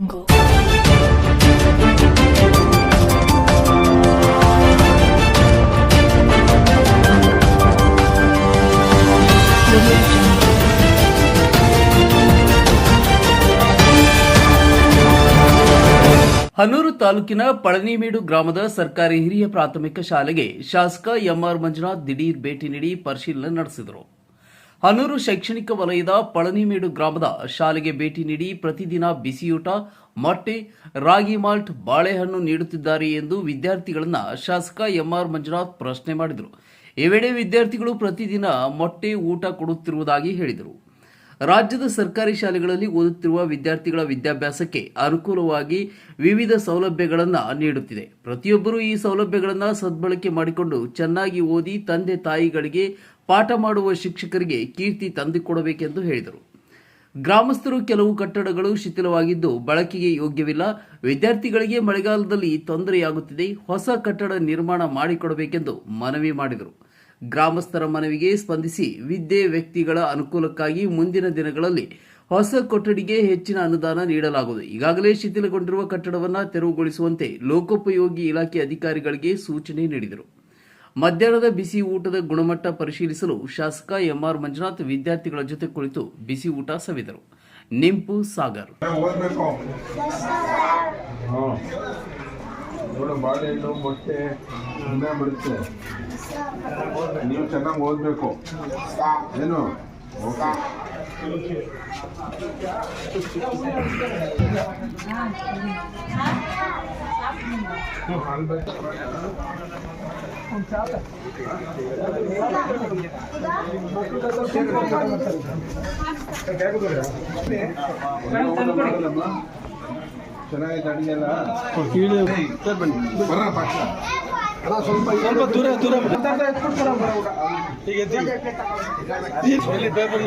Jungle. Hanur ತಾಲೂಕಿನ ಪಳನಿಮೇಡು ಗ್ರಾಮದ ಸರ್ಕಾರಿ ಹಿರಿಯ ಪ್ರಾಥಮಿಕ ಶಾಲೆಗೆ ಶಾಸಕ ಎಂಆರ್ ಮಂಜುನಾಥ್ ದಿಢೀರ್ ಭೇಟಿ ನೀಡಿ ಪರಿಶೀಲನೆ ನಡೆಸಿದರು ಹನೂರು ಶೈಕ್ಷಣಿಕ ವಲಯದ ಪಳನಿಮೇಡು ಗ್ರಾಮದ ಶಾಲೆಗೆ ಭೇಟಿ ನೀಡಿ ಪ್ರತಿದಿನ ಬಿಸಿಯೂಟ, ಮೊಟ್ಟೆ, ರಾಗಿ ಮಾಲ್ಟ್, ಬಾಳೆಹಣ್ಣು ನೀಡುತ್ತಿದ್ದಾರೆ ಎಂದು ವಿದ್ಯಾರ್ಥಿಗಳನ್ನು ಶಾಸಕ ಎಂಆರ್ ಮಂಜುನಾಥ್ ಪ್ರಶ್ನೆ ಮಾಡಿದರು. ಈ ವೇಳೆ ವಿದ್ಯಾರ್ಥಿಗಳು ಪ್ರತಿದಿನ ಮೊಟ್ಟೆ ಊಟ ಕೊಡುತ್ತಿರುವುದಾಗಿ ಹೇಳಿದರು. ರಾಜ್ಯದ ಸರ್ಕಾರಿ ಶಾಲೆಗಳಲ್ಲಿ ಓದುತ್ತಿರುವ ವಿದ್ಯಾರ್ಥಿಗಳ ವಿದ್ಯಾಭ್ಯಾಸಕ್ಕೆ ಅನುಕೂಲವಾಗಿ ವಿವಿಧ ಸೌಲಭ್ಯಗಳನ್ನು ನೀಡುತ್ತಿದೆ. ಪ್ರತಿಯೊಬ್ಬರೂ ಈ ಸೌಲಭ್ಯಗಳನ್ನು ಸದ್ಬಳಕೆ ಮಾಡಿಕೊಂಡು ಚೆನ್ನಾಗಿ ಓದಿ ತಂದೆ ತಾಯಿಗಳಿಗೆ ಪಾಠ ಮಾಡುವ ಶಿಕ್ಷಕರಿಗೆ ಕೀರ್ತಿ ತಂದುಕೊಡಬೇಕೆಂದು ಹೇಳಿದರು. ಗ್ರಾಮಸ್ಥರು ಕೆಲವು ಕಟ್ಟಡಗಳು ಶಿಥಿಲವಾಗಿದ್ದು ಬಳಕೆಗೆ ಯೋಗ್ಯವಿಲ್ಲ. ವಿದ್ಯಾರ್ಥಿಗಳಿಗೆ ಮಳೆಗಾಲದಲ್ಲಿ ತೊಂದರೆಯಾಗುತ್ತಿದೆ. ಹೊಸ ಕಟ್ಟಡ ನಿರ್ಮಾಣ ಮಾಡಿಕೊಡಬೇಕೆಂದು ಮನವಿ ಮಾಡಿದರು. ಗ್ರಾಮಸ್ಥರ ಮನವಿಗೆ ಸ್ಪಂದಿಸಿ ವಿದ್ಯೆ ವ್ಯಕ್ತಿಗಳ ಅನುಕೂಲಕ್ಕಾಗಿ ಮುಂದಿನ ದಿನಗಳಲ್ಲಿ ಹೊಸ ಕೊಠಡಿಗೆ ಹೆಚ್ಚಿನ ಅನುದಾನ ನೀಡಲಾಗುವುದು. ಈಗಾಗಲೇ ಶಿಥಿಲಗೊಂಡಿರುವ ಕಟ್ಟಡವನ್ನು ತೆರವುಗೊಳಿಸುವಂತೆ ಲೋಕೋಪಯೋಗಿ ಇಲಾಖೆ ಅಧಿಕಾರಿಗಳಿಗೆ ಸೂಚನೆ ನೀಡಿದರು. ಮಧ್ಯಾಹ್ನದ ಬಿಸಿ ಊಟದ ಗುಣಮಟ್ಟ ಪರಿಶೀಲಿಸಲು ಶಾಸಕ ಎಂಆರ್ ಮಂಜುನಾಥ್ ವಿದ್ಯಾರ್ಥಿಗಳ ಜೊತೆ ಕುಳಿತು ಬಿಸಿ ಊಟ ಸವಿದರು. ನಿಂಪು ಸಾಗರ್. ನೋಡು ಬಾಳೆಹಣ್ಣು ಮೊಟ್ಟೆ ಇನ್ನೇ ಬಿಡುತ್ತೆ. ನೀವು ಚೆನ್ನಾಗಿ ಓದಬೇಕು. ಏನು? ಓಕೆ. ಊಟ ಮಾಡಲ್ಲಮ್ಮ ಚೆನ್ನಾಗಿದೆ ಅಡಿಗೆ ಎಲ್ಲ ಬರ್ರ ಪಕ್ಷ ಸ್ವಲ್ಪ ದೂರ ದೂರ ಈಗ ಎಲ್ಲಿ ಪೇಪರ್